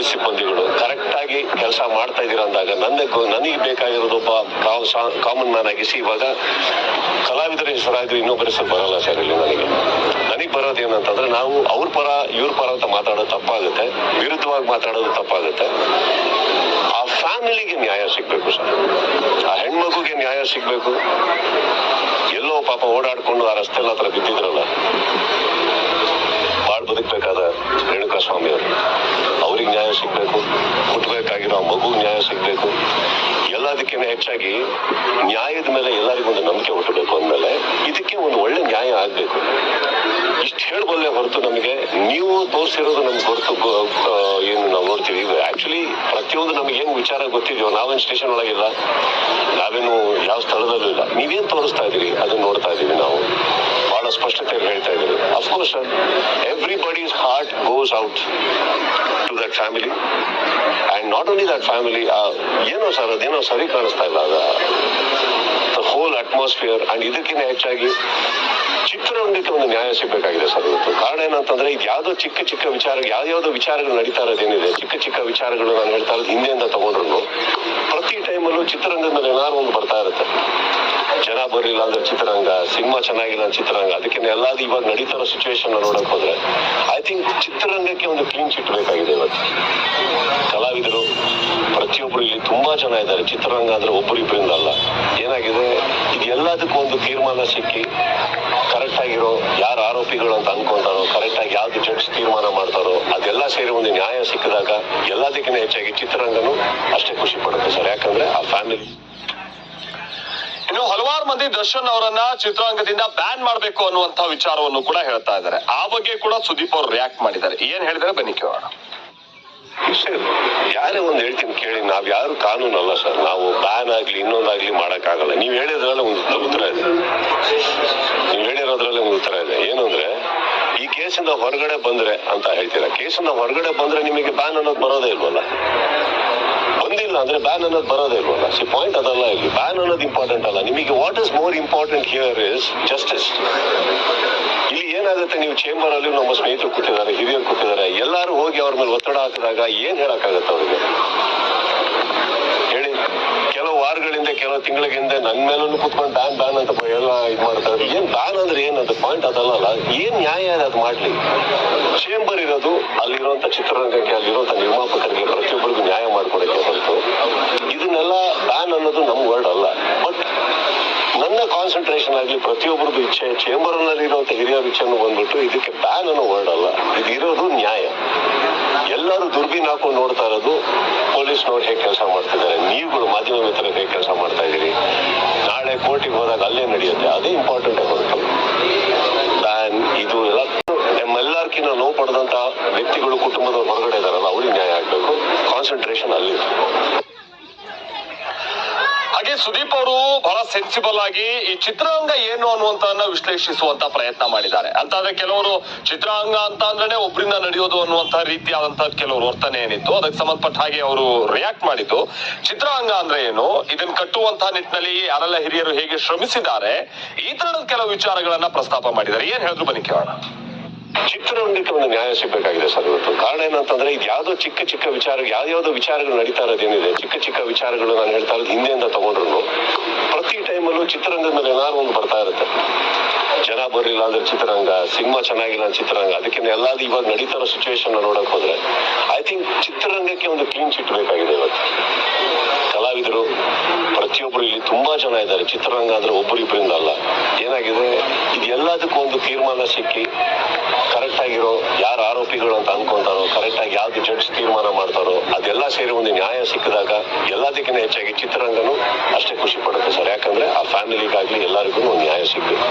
Police ಸಿಬ್ಬಂದಿಗಳು correct ಆಗಿ ಕೆಲಸ ಮಾಡ್ತಾ ಇದೀರ ಅಂದಾಗ ನನಗೆ ಗೊ- ನನಗೆ ಬೇಕಾಗಿರೋದು ಒಬ್ಬ ಕಾಮನ್ ಮ್ಯಾನ್ ಆಗಿಸಿ ಇವಾಗ ಕಲಾವಿದರ ಹೆಸರಾಗಿ ಇನ್ನೊಬ್ಬರ ಹೆಸರು ಬರಲ್ಲ ಸರ್ ಇಲ್ಲಿ ನನಗೆ. ನನಗೆ ಬರೋದು ಏನಂತಂದ್ರೆ ನಾವು ಅವ್ರ ಪರ, ಇವ್ರ ಪರ ಅಂತ ಮಾತಾಡೋದು ತಪ್ಪಾಗುತ್ತೆ. ವಿರುದ್ಧವಾಗಿ ಮಾತಾಡೋದು ತಪ್ಪಾಗುತ್ತೆ. ಆ ಫ್ಯಾಮಿಲಿಗೆ ನ್ಯಾಯ ಸಿಗ್ಬೇಕು ಸರ್. ಆ ಹೆಣ್ಮಗುಗೆ ನ್ಯಾಯ ಸಿಗ್ಬೇಕು. ಎಲ್ಲೋ ಪಾಪ ಓಡಾಡ್ಕೊಂಡು ಆ ರಸ್ತೆ ಹತ್ರ ಬಿದ್ದಿದ್ರಲ್ಲ. ಬಾಳ್ ಬದುಕಬೇಕಾದ ರೇಣುಕಾ ಸ್ವಾಮಿ ಅವರು ಅವ್ರಿಗೆ ನ್ಯಾಯ ಸಿಗ್ಬೇಕು. ಹುಟ್ಟಬೇಕಾಗಿರೋ ಮಗು ನ್ಯಾಯ ಸಿಗ್ಬೇಕು. ಎಲ್ಲದಕ್ಕಿಂತ ಹೆಚ್ಚಾಗಿ ನ್ಯಾಯದ ಮೇಲೆ ಎಲ್ಲರಿಗೂ ಒಂದು ನಂಬಿಕೆ ಹುಟ್ಟಬೇಕು ಅಂದಮೇಲೆ ಇದಕ್ಕೆ ಒಂದು ಒಳ್ಳೆ ನ್ಯಾಯ ಆಗ್ಬೇಕು. ಹೊರತು ನಮಗೆ ನೀವು ತೋರಿಸಿರೋದು ನಮ್ಗೆ ಹೊರತು ಏನು ನಾವು ನೋಡ್ತೀವಿ. ಆಕ್ಚುಲಿ ಪ್ರತಿಯೊಂದು ನಮ್ಗೆ ಏನು ವಿಚಾರ ಗೊತ್ತಿದೆಯೋ, ನಾವೇನು ಸ್ಟೇಷನ್ ಒಳಗಿಲ್ಲ. ನಾವೇನು ಯಾವ ಸ್ಥಳದಲ್ಲೂ ಇಲ್ಲ. ನೀವೇನು ತೋರಿಸ್ತಾ ಇದ್ದೀರಿ? ಅದನ್ನ ನೋಡ್ತಾ ಇದ್ದೀವಿ ನಾವು. ಬಹಳ ಸ್ಪಷ್ಟತೆಯಲ್ಲಿ ಹೇಳ್ತಾ ಇದ್ದೀವಿ. Of course sir everybody's heart goes out to that family and not only that family ಏನೋ ಸರ್ ಅದೇನೋ ಸರಿ ಕಾಣಿಸ್ತಾ ಇಲ್ಲ. ಅದ ಅಟ್ಮಾಸ್ಫಿಯರ್ ಅಂಡ್ ಇದಕ್ಕಿಂತ ಹೆಚ್ಚಾಗಿ ಚಿತ್ರರಂಗಕ್ಕೆ ಒಂದು ನ್ಯಾಯ ಸಿಗಬೇಕಾಗಿದೆ ಸರ್. ಇವತ್ತು ಕಾರಣ ಏನಂತಂದ್ರೆ ಇದು ಯಾವ್ದೋ ಚಿಕ್ಕ ಚಿಕ್ಕ ವಿಚಾರ, ಯಾವ್ಯಾವ್ದೋ ವಿಚಾರಗಳು ನಡೀತಾ ಇರೋದೇನಿದೆ ಚಿಕ್ಕ ಚಿಕ್ಕ ವಿಚಾರಗಳು ನಾನು ಹೇಳ್ತಾ ಇರೋದು ಹಿಂದೆಯಿಂದ ತಗೊಂಡ್ರು ಪ್ರತಿ ಟೈಮಲ್ಲೂ ಚಿತ್ರರಂಗದ ಮೇಲೆ ಏನಾದ್ರು ಒಂದು ಬರ್ತಾ ಇರುತ್ತೆ. ಜನ ಬರಲಿಲ್ಲ ಅಂದ್ರೆ ಚಿತ್ರರಂಗ, ಸಿನಿಮಾ ಚೆನ್ನಾಗಿಲ್ಲ ಅಂದ್ರೆ ಚಿತ್ರರಂಗ. ಅದಕ್ಕೆ ಎಲ್ಲಾದ್ರೂ ಇವಾಗ ನಡೀತಾ ಇರೋ ಸಿಚುವೇಶನ್ ನೋಡಕ್ ಹೋದ್ರೆ ಐ ಥಿಂಕ್ ಚಿತ್ರರಂಗಕ್ಕೆ ಒಂದು ಕ್ಲೀನ್ ಚಿಟ್ ಬೇಕಾಗಿದೆ ಇವತ್ತು. ತುಂಬಾ ಜನ ಇದ್ದಾರೆ ಚಿತ್ರರಂಗ ಅಂದ್ರೆ ಒಬ್ಬರಿಬ್ಬರಿಂದ ಅಲ್ಲ ಏನಾಗಿದೆ? ಇದು ಎಲ್ಲದಕ್ಕೂ ಒಂದು ತೀರ್ಮಾನ ಸಿಕ್ಕಿ ಕರೆಕ್ಟ್ ಆಗಿರೋ ಯಾರು ಆರೋಪಿಗಳು ಅಂತ ಅನ್ಕೊಂತಾರೋ ಕರೆಕ್ಟ್ ಆಗಿ ಯಾವ್ದು ಜಡ್ಜ್ ತೀರ್ಮಾನ ಮಾಡ್ತಾರೋ, ಅದೆಲ್ಲ ಸೇರಿ ಒಂದು ನ್ಯಾಯ ಸಿಕ್ಕಿದಾಗ ಎಲ್ಲದಕ್ಕಿಂತ ಹೆಚ್ಚಾಗಿ ಚಿತ್ರರಂಗನು ಅಷ್ಟೇ ಖುಷಿ ಪಡುತ್ತೆ ಸರ್. ಯಾಕಂದ್ರೆ ಆ ಫ್ಯಾಮಿಲಿ ಇನ್ನು ಹಲವಾರು ಮಂದಿ ದರ್ಶನ್ ಅವರನ್ನ ಚಿತ್ರರಂಗದಿಂದ ಬ್ಯಾನ್ ಮಾಡಬೇಕು ಅನ್ನುವಂತ ವಿಚಾರವನ್ನು ಕೂಡ ಹೇಳ್ತಾ ಇದ್ದಾರೆ. ಆ ಬಗ್ಗೆ ಕೂಡ ಸುದೀಪ್ ಅವರು ರಿಯಾಕ್ಟ್ ಮಾಡಿದ್ದಾರೆ. ಏನ್ ಹೇಳಿದ್ರೆ ಬನ್ನಿ ಕೇಳೋಣ. ಯಾರೇ ಒಂದು ಹೇಳ್ತೀನಿ ಕೇಳಿ, ನಾವ್ ಯಾರು ಕಾನೂನು ಅಲ್ಲ ಸರ್. ನಾವು ಬ್ಯಾನ್ ಆಗ್ಲಿ, ಇನ್ನೊಂದಾಗ್ಲಿ ಮಾಡಕ್ಕಾಗಲ್ಲ. ನೀವ್ ಹೇಳಿದ್ರಲ್ಲ ಒಂದು ಉತ್ತರ ಇದೆ. ನೀವ್ ಹೇಳಿರೋದ್ರಲ್ಲೇ ಒಂದು ಉತ್ತರ ಇದೆ. ಏನು ಅಂದ್ರೆ, ಈ ಕೇಸಿಂದ ಹೊರಗಡೆ ಬಂದ್ರೆ ಅಂತ ಹೇಳ್ತೀರಾ? ಕೇಸಿಂದ ಹೊರಗಡೆ ಬಂದ್ರೆ ನಿಮಗೆ ಬ್ಯಾನ್ ಅನ್ನೋದು ಬರೋದೇ ಇಲ್ವಲ್ಲ? ಬಂದಿಲ್ಲ ಅಂದ್ರೆ ಬ್ಯಾನ್ ಅನ್ನೋದು ಬರೋದೇ ಇಲ್ವಲ್ಲ? ಸಿ ಪಾಯಿಂಟ್ ಅದಲ್ಲ ಇಲ್ಲಿ. ಬ್ಯಾನ್ ಅನ್ನೋದು ಇಂಪಾರ್ಟೆಂಟ್ ಅಲ್ಲ. ನಿಮಗೆ what is more important here is justice ಇಲ್ಲಿ ಏನಾಗುತ್ತೆ? ನೀವು ಚೇಂಬರ್ ಅಲ್ಲಿ ನಮ್ಮ ಸ್ನೇಹಿತರು ಕೊಟ್ಟಿದ್ದಾರೆ ಹಿರಿಯರು ಕೊಟ್ಟಿದ್ದಾರೆ ಎಲ್ಲರೂ ಹೋಗಿ ಅವ್ರ ಮೇಲೆ ಒತ್ತಡ ಹಾಕಿದಾಗ ಏನ್ ಹೇಳಕ್ಕಾಗತ್ತೆ ಅವ್ರಿಗೆ? ಹೇಳಿ. ಕೆಲವು ವಾರಗಳಿಂದ, ಕೆಲವು ತಿಂಗಳ ಹಿಂದೆ ನನ್ ಮೇಲೂ ಕುತ್ಕೊಂಡು ದಾನ್ ದಾನ್ ಅಂತ ಎಲ್ಲ ಇದ್ ಮಾಡ್ತಾರೆ. ಏನ್ ದಾನ್ ಅಂದ್ರೆ ಏನದು ಪಾಯಿಂಟ್ ಅದಲ್ಲ ಏನ್ ನ್ಯಾಯ ಅದ್ ಅದು ಮಾಡ್ಲಿ? ಚೇಂಬರ್ ಇರೋದು ಅಲ್ಲಿರುವಂತ ಚಿತ್ರರಂಗಕ್ಕೆ, ಅಲ್ಲಿರುವಂತ ನಿರ್ಮಾಪಕರಿಗೆ ಪ್ರತಿಯೊಬ್ಬರಿಗೂ ನ್ಯಾಯ ಮಾಡ್ಕೊಡಕ್ಕೆ ಹೊರತು ಇದನ್ನೆಲ್ಲ ಬ್ಯಾನ್ ಅನ್ನೋದು ನಮ್ ವರ್ಡ್ ಅಲ್ಲ ಬಟ್ ನನ್ನ ಕಾನ್ಸಂಟ್ರೇಷನ್ ಆಗ್ಲಿ ಪ್ರತಿಯೊಬ್ಬರದ್ದು ಇಚ್ಛೆ ಚೇಂಬರ್ನಲ್ಲಿ ಇರುವಂತ ಹಿರಿಯರ ಇಚ್ಛೆಯನ್ನು ಬಂದ್ಬಿಟ್ಟು ಇದಕ್ಕೆ ಬ್ಯಾನ್ ಅನ್ನೋ ವರ್ಡ್ ಅಲ್ಲ. ಇದು ಇರೋದು ನ್ಯಾಯ. ಎಲ್ಲರೂ ದುರ್ಬೀನ್ ಹಾಕೊಂಡು ನೋಡ್ತಾ ಇರೋದು ಪೊಲೀಸ್ನವ್ರು ಹೇಗೆ ಕೆಲಸ ಮಾಡ್ತಿದ್ದಾರೆ. ನೀವುಗಳು ಮಾಧ್ಯಮ ಮಿತ್ರರು ಹೇಗೆ ಕೆಲಸ ಮಾಡ್ತಾ ಇದ್ದೀರಿ? ನಾಳೆ ಕೋರ್ಟಿಗೆ ಹೋದಾಗ ಅಲ್ಲೇ ನಡೆಯುತ್ತೆ. ಅದೇ ಇಂಪಾರ್ಟೆಂಟ್ ಹೊರತು ಬ್ಯಾನ್ ಇದು ಎಲ್ಲ ನಮ್ಮೆಲ್ಲರ್ಕಿಂತ ನೋವು ಪಡೆದಂತ ವ್ಯಕ್ತಿಗಳು ಕುಟುಂಬದವ್ರು ಹೊರಗಡೆ ಇದಾರಲ್ಲ ಅವ್ರಿಗೆ ನ್ಯಾಯ ಆಗ್ಬೇಕು. ಕಾನ್ಸಂಟ್ರೇಷನ್ ಅಲ್ಲಿ ಸುದೀಪ್ ಅವರು ಬಹಳ ಸೆನ್ಸಿಬಲ್ ಆಗಿ ಈ ಚಿತ್ರಾಂಗ ಏನು ಅನ್ನುವಂತ ವಿಶ್ಲೇಷಿಸುವಂತ ಪ್ರಯತ್ನ ಮಾಡಿದ್ದಾರೆ. ಅಂತ ಅಂತಂದ್ರೆ ಕೆಲವರು ಚಿತ್ರಾಂಗ ಅಂತ ಅಂದ್ರೆ ಒಬ್ಬರಿಂದ ನಡೆಯೋದು ಅನ್ನುವಂತ ರೀತಿಯಾದಂತಹ ಕೆಲವರು ವರ್ತನೆ ಏನಿತ್ತು, ಅದಕ್ಕೆ ಸಂಬಂಧಪಟ್ಟ ಹಾಗೆ ಅವರು ರಿಯಾಕ್ಟ್ ಮಾಡಿದ್ದು. ಚಿತ್ರಾಂಗ ಅಂದ್ರೆ ಏನು? ಇದನ್ನ ಕಟ್ಟುವಂತಹ ನಿಟ್ಟಿನಲ್ಲಿ ಯಾರೆಲ್ಲ ಹಿರಿಯರು ಹೇಗೆ ಶ್ರಮಿಸಿದ್ದಾರೆ, ಈ ತರದ ಕೆಲವು ವಿಚಾರಗಳನ್ನ ಪ್ರಸ್ತಾಪ ಮಾಡಿದ್ದಾರೆ. ಏನ್ ಹೇಳಿದ್ರು ಬನ್ನಿ ಕೇಳೋಣ. ಚಿತ್ರರಂಗಕ್ಕೆ ಒಂದು ನ್ಯಾಯ ಸಿಗ್ಬೇಕಾಗಿದೆ ಸರ್ ಇವತ್ತು. ಕಾರಣ ಏನಂತಂದ್ರೆ ಇದು ಯಾವ್ದೋ ಚಿಕ್ಕ ಚಿಕ್ಕ ವಿಚಾರ, ಯಾವ್ಯಾವ್ದೋ ವಿಚಾರಗಳು ನಡೀತಾ ಇರೋದೇನಿದೆ ಚಿಕ್ಕ ಚಿಕ್ಕ ವಿಚಾರಗಳು ನಾನು ಹೇಳ್ತಾ ಇರೋದು ಹಿಂದೆಯಿಂದ ತಗೊಂಡ್ರು ಪ್ರತಿ ಟೈಮಲ್ಲೂ ಚಿತ್ರರಂಗದ ಮೇಲೆ ಏನಾದ್ರು ಒಂದು ಬರ್ತಾ ಇರುತ್ತೆ. ಜನ ಬರಲಿಲ್ಲ ಅಂದ್ರೆ ಚಿತ್ರರಂಗ, ಸಿನಿಮಾ ಚೆನ್ನಾಗಿಲ್ಲ ಅಂದ್ರೆ ಚಿತ್ರರಂಗ. ಅದಕ್ಕಿಂತ ಎಲ್ಲಾದ್ರು ಇವಾಗ ನಡೀತಾ ಇರೋ ಸಿಚುವೇಶನ್ ನೋಡಕ್ ಹೋದ್ರೆ ಐ ಥಿಂಕ್ ಚಿತ್ರರಂಗಕ್ಕೆ ಒಂದು ಕ್ಲೀನ್ ಚಿಟ್ ಬೇಕಾಗಿದೆ ಇವತ್ತು. ಕಲಾವಿದರು, ಪ್ರತಿಯೊಬ್ರು ಇಲ್ಲಿ ತುಂಬಾ ಜನ ಇದ್ದಾರೆ. ಚಿತ್ರರಂಗ ಅಂದ್ರೆ ಒಬ್ಬರಿಬ್ಬರಿಂದ ಅಲ್ಲ. ಏನಾಗಿದೆ? ಇದು ಎಲ್ಲದಕ್ಕೂ ಒಂದು ತೀರ್ಮಾನ ಸಿಕ್ಕಿ ಕರೆಕ್ಟ್ ಆಗಿರೋ ಯಾರು ಆರೋಪಿಗಳು ಅಂತ ಅನ್ಕೊಂತಾರೋ ಕರೆಕ್ಟ್ ಆಗಿ ಯಾವ್ದು ಜಡ್ಜ್ ತೀರ್ಮಾನ ಮಾಡ್ತಾರೋ, ಅದೆಲ್ಲ ಸೇರಿ ಒಂದು ನ್ಯಾಯ ಸಿಕ್ಕಿದಾಗ ಎಲ್ಲದಕ್ಕಿಂತ ಹೆಚ್ಚಾಗಿ ಚಿತ್ರರಂಗನು ಅಷ್ಟೇ ಖುಷಿ ಪಡುತ್ತೆ ಸರ್. ಯಾಕಂದ್ರೆ ಆ ಫ್ಯಾಮಿಲಿಗಾಗ್ಲಿ ಎಲ್ಲರಿಗೂ ಒಂದು ನ್ಯಾಯ ಸಿಗ್ಬೇಕು.